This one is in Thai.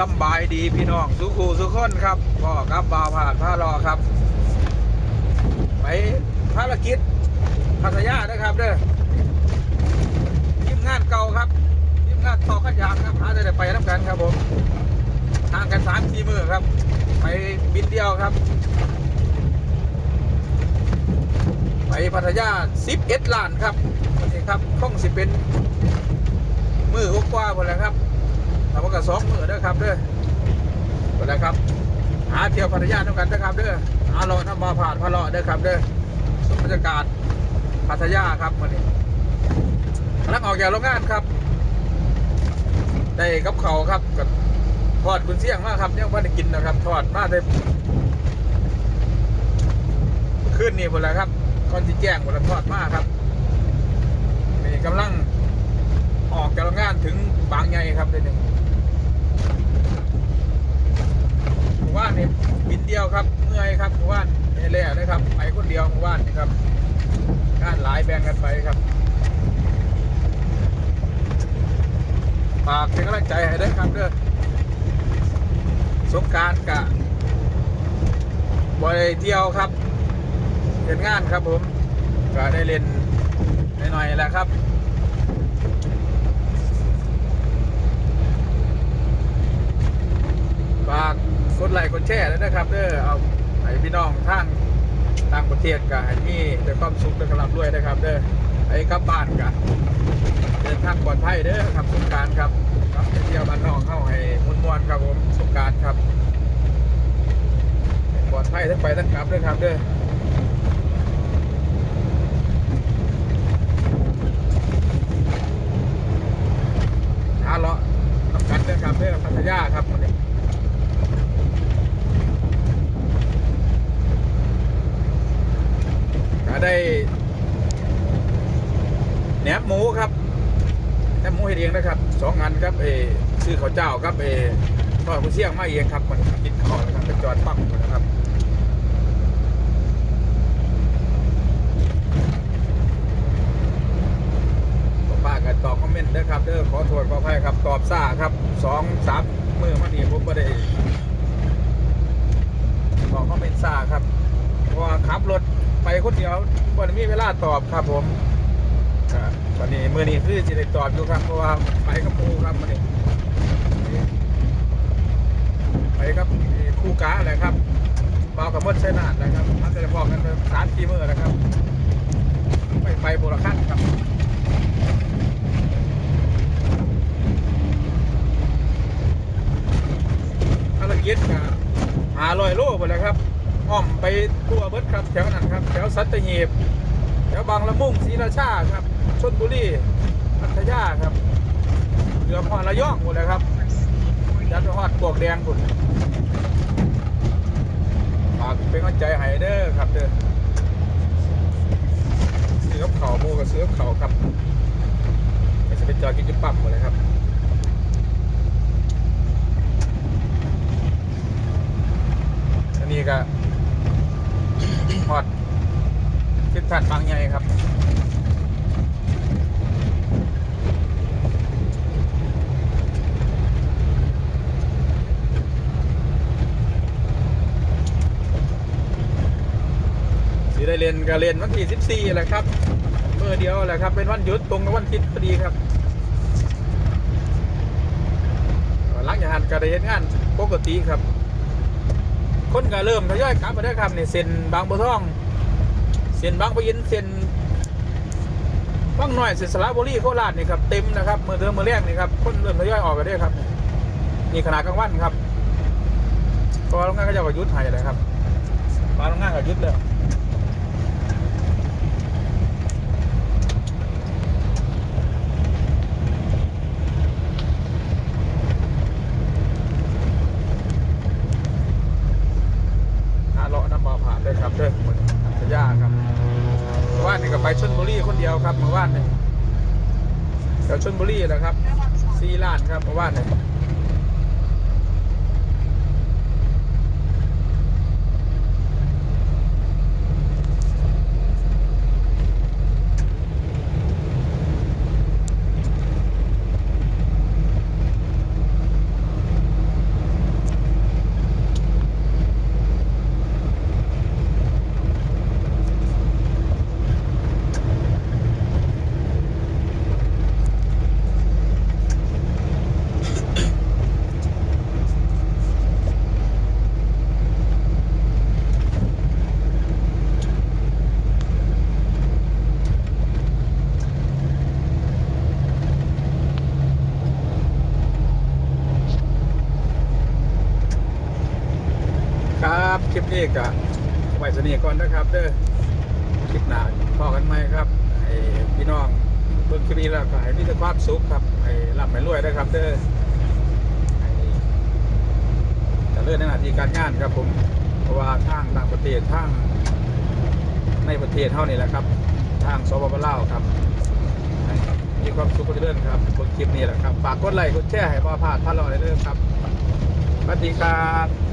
สบายดีพี่น้องสุขูสุขคนครับพ่อครับบาวผ่านพารอครับ ไปภารกิจพัทยานะครับเด้อทีมงานเก่าครับทีมงานต่อขันยางครับหาจะได้ไปน้ำกันครับผมทางกันสามสี่มือครับ ไปบินเดียวครับ ไปพัทยาสิบเอ็ดล้านครับนี่ครับคงสิเป็นมือกว่าหมดแล้วครับ แต่ว่าก็สองมือเด้อครับเด้อหมดแล้วครับ หาเที่ยวพัทยาด้วยกันนะครับเด้อหาเลาะน้ำบาผ่านพะเลาะเด้อครับเด้อชมบรรยากาศพัทยาครับวันนี้กำลังออกจากโรงงานครับ ได้กับเขาครับกับทอดกุนเสี่ยงมากครับยังไม่ได้กินนะครับทอดมาได้ขึ้นนี่หมดแล้วครับก่อนที่แจ้งหมดแล้วทอดมากครับนี่กำลังออกจากโรงงานถึงบางใหญ่ครับเดี๋ยวนี้ หมู่บ้านนี่บินเดียว ครับเมื่อยครับหมู่บ้านนี่แหละนะครับไปคนเดียวหมู่บ้านนี่ครับงานหลายแบ่งกันไปครับฝากเป็นกำลังใจให้ด้วยครับเด้อสงการกะบริเที่ยวครับเล่นงานครับผมก็ได้เล่นหน่อยๆแหละครับ ฝากก ดไลค์กดแชร์ด้วยนะครับเด้อเอาให้พี่น้องท่านต่างประเทศกับให้มีแต่ความสุขและกำลังด้วยนะครับ เด้อไอ้กลับบ้านกันเดินทางปลอดภัยเด้อครับสงการครับครับเที่ยวบ้านนอกเข้าให้มุนมวนครับผมสงการครับปลอดภัยทั้งไปทั้งกลับด้วยครับเด้อหาเลาะทำกันเด้อครับเด้อพัทยาครับวันนี้ ก็ ได้แหนมหมูครับแหนมหมูเฮ็ดเองนะครับสองอันครับเอซื้อข้าวเจ้าครับเอทอดกุเสี่ยงมาเองครับมันกินข้าวนะครับไปจอดปั๊มนะครับป้ากันตอบคอมเมนต์ด้วยครับเด้อขอโทษขออภัยครับตอบซ่าครับสองสามมือมานี่ผมไม่ได้ตอบคอมเมนต์ซ่าครับเพราะว่าขับรถ ไปคนเดียววันมีเวลาตอบครับผมครับวันนี้มือนี้คือจะได้ตอบอยู่ครับเพราะว่าไปกับครูครับวันนี้ไปกับครูกาอะไรครับเบากับมดใช้นาดนะครับมันจะพอกันเป็นสามทีมือนะครับ ไปไปโบราณครับภารกิจกับหาลอยโลไปเลยครับ อ้อมไปทั่วเบิดครับแถวนั้นครับแถวสัตหีบแถวบางละมุงศรีราชาครับชนบุรีพัทยาครับเรือพอระยองหมดเลยครับยัดฮอดปวกแดงคุณฝากเป็นกำลังใจให้เด้อครับเด้อซื้อกเข่าวหมูกับซื้อกเข่าครับไม่ใช่ไปจอกินจุปั๊บหมดเลยครับอันนี้ก็ ฮอด ทิศทางบางใหญ่ครับสีได้เรียนก็เรียนวันที่14แหละครับเมื่อเดียวแหละครับเป็นวันหยุดตรงกับวันอาทิตย์พอดีครับหลังจากหันก็ได้เห็นงานปกติครับ คนก็เริ่มทยอยกลับมาได้ครับนี่เส้นบางบัวทอง เส้นบางปะอินเส้นบางหน่อยเส้นสระบุรีโคราชนี่ครับเต็มนะครับเมื่อเดิมเมื่อแรกนี่ครับคนเริ่มทยอยออกกันได้ครับ นี่ขนาดกลางวันครับพอโรงงานก็จะหยุดหายเลยครับมาโรงงานก็หยุดแล้วเลาะน้ำบาผ่านด้ครับเด้อม ยาครับเมื่อวานนี่ก็ไปชนบุรีคนเดียวครับเมื่อวานนี่แถวชนบุรีนะครับซีล้านครับเมื่อวานนี่ คลิปนี้ก็ไว้สนิทก่อนนะครับ เด้อคลิปหน้าพอกันไหมครับให้พี่น้องเบิ่งคลิปนี้แล้วก็ให้มีแต่ความสุขครับให้ร่ำให้รวยนะครับ เด้อให้เจะเลื่อนในหน้าที่การงานครับผมเพราะว่าทางต่างประเทศทางในประเทศเท่านี้แหละครับ ทางสปปลาวครับมีความสุขก็จะเลื่อนครับบนคลิปนี้แหละครับ ฝากกดไลค์กดแชร์ให้พ่อพาดท่านเราได้เลยครับสวัสดีครับ